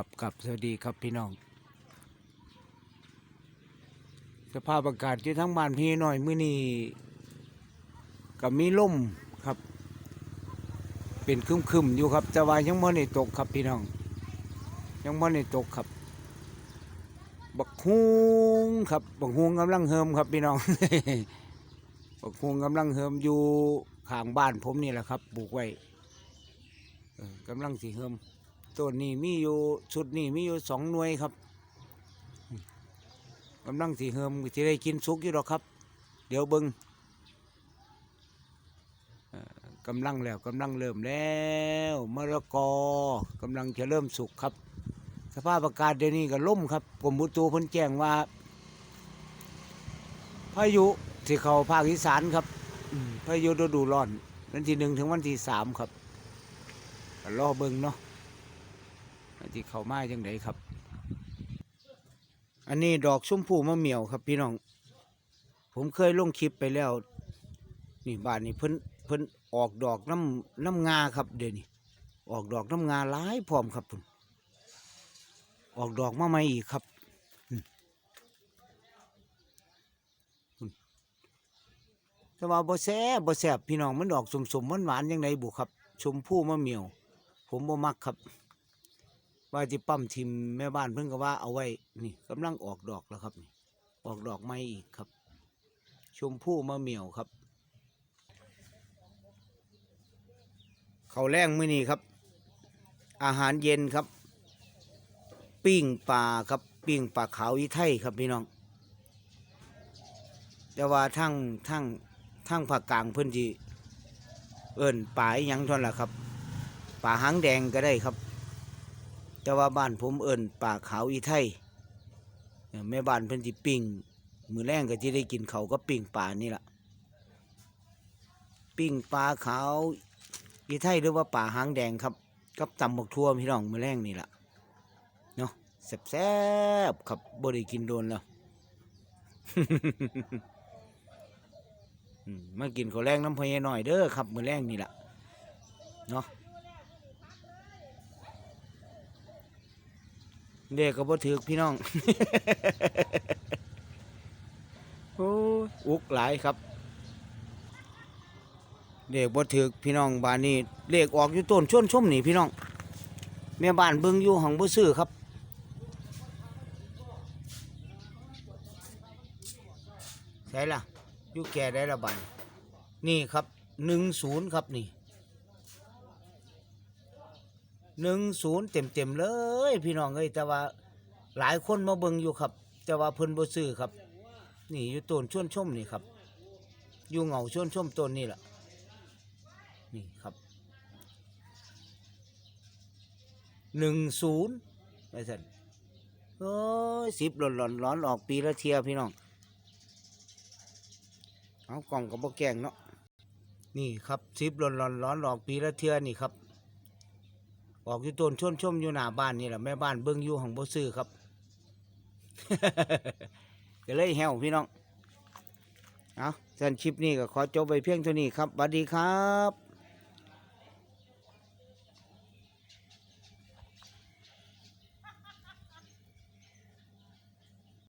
ครับกับสวัสดีครับพี่น้อง สภาพอากาศที่ทั้งบ้านพี่หน่อยมื้อนี้กับมีลมครับ เป็นครึมๆอยู่ครับแต่ว่ายังไม่ได้ตกครับพี่น้อง ยังไม่ได้ตกครับ บักฮุงครับบักฮุงกำลังเฮิมครับพี่น้องบักฮุงกำลังเฮิมอยู่ข้างบ้านผมนี่แหละครับปลูกไว้กำลังสีเฮิม ต้นนี้มีอยู่ชุดนี้มีอยู่สองหน่วยครับกำลังสีเฮิมที่ได้กินสุกอยู่หรอกครับ เดี๋ยวเบิงกำลังแล้วกำลังเริ่มแล้วมะละกอกำลังจะเริ่มสุกครับ สภาพอากาศเดี๋ยวนี้ก็ล่มครับกรมอุตุพ้นแจ้งว่า พายุที่เขาภาคอีสานครับพายุฤดูร้อนวันที่หนึ่งถึงวันที่สามครับรอเบิงเนาะ ที่เขามาจังไดครับ อันนี้ดอกชมพูมะเหมี่ยวครับพี่น้อง ผมเคยลงคลิปไปแล้ว นี่บ้านนี้เพิ่นเพิ่นออกดอกน้ำน้ำงาครับเดี๋ยวนี้ออกดอกน้ำงาหลายพร้อมครับพุ่นออกดอกมาใหม่อีกครับแต่ว่าบ่แซ่บ่แซ่บพี่น้องมันดอกสมๆหวานๆจังไดบุครับ ชมพูมะเหมี่ยว ผมบ่มักครับ ว่าจะปั๊มทิมแม่บ้านเพิ่งก็ว่าเอาไว้ นี่กำลังออกดอกแล้วครับนี่ออกดอกไม้อีกครับ ชมพู่มะเหมี่ยวครับเขาแรงมื้อนี้ครับ อาหารเย็นครับ ปิ้งปลาครับ ปิ้งปลาขาวอีไทยครับพี่น้องแต่ว่าทั้งทั้งทั้งภาคกลางเพิ่นจีเอิ้นปลาอีหยังเท่านั้นล่ะครับปลาหางแดงก็ได้ครับ แต่ว่าบ้านผมเอิญป่าขาวอีไทยแม่บ้านเพิ่นสิปิ้งมือแรงก็ที่ได้กินเขาก็ปิ้งปลานี่แหละปิ้งปลาขาวอีไทยหรือว่าป่าหางแดงครับ กับตำบักทั่วพี่น้องมือแรงนี่แหละเนาะแซ่บๆครับบ่ได้กินโดนแล้วอืมากินข้าวแรงน้ำพะยหน่อยเด้อครับมือแรงนี่แหละเนาะ เด็กก็บ่ถือพี่น้อง โอ้อุกหลายครับเด็กบ่ถือพี่น้องบ้านนี้เลขออกอยู่ต้นชวนชมนี่พี่น้องแม่บ้านเบิ่งอยู่ห้องบ่ซื้อครับ ใช่ล่ะอยู่แก่ได้ละบานนี่ครับหนึ่งศูนย์ครับนี่ หนึ่งศูนย์เต็มเต็มๆเลย พี่น้องเอ้ยแต่ว่าหลายคนมาเบิ่งอยู่ครับ แต่ว่าเพิ่นบ่ซื้อครับ นี่อยู่ต้นชวนชมนี่ครับ อยู่เหงาชวนชมต้นนี่แหละนี่ครับหนึ่งศูนย์ไอ้สันโอ้ยสิบหล่นหล่อนร้อนออกปีละเทียพี่น้อง เอากล่องกับบ่แกงเนาะนี่ครับสิบหล่นหล่อนร้อนออกปีละเทียนี่ครับ ออกอยู่ต้นชวนชมอยู่หน้าบ้านนี่แหละแม่บ้านเบิ้งอยู่ของบ่ซื้อครับ ก็เลยแหวพี่น้อง เอาสันคลิปนี้ก็ขอจบไปเพียงเท่านี้ครับสวัสดีครับ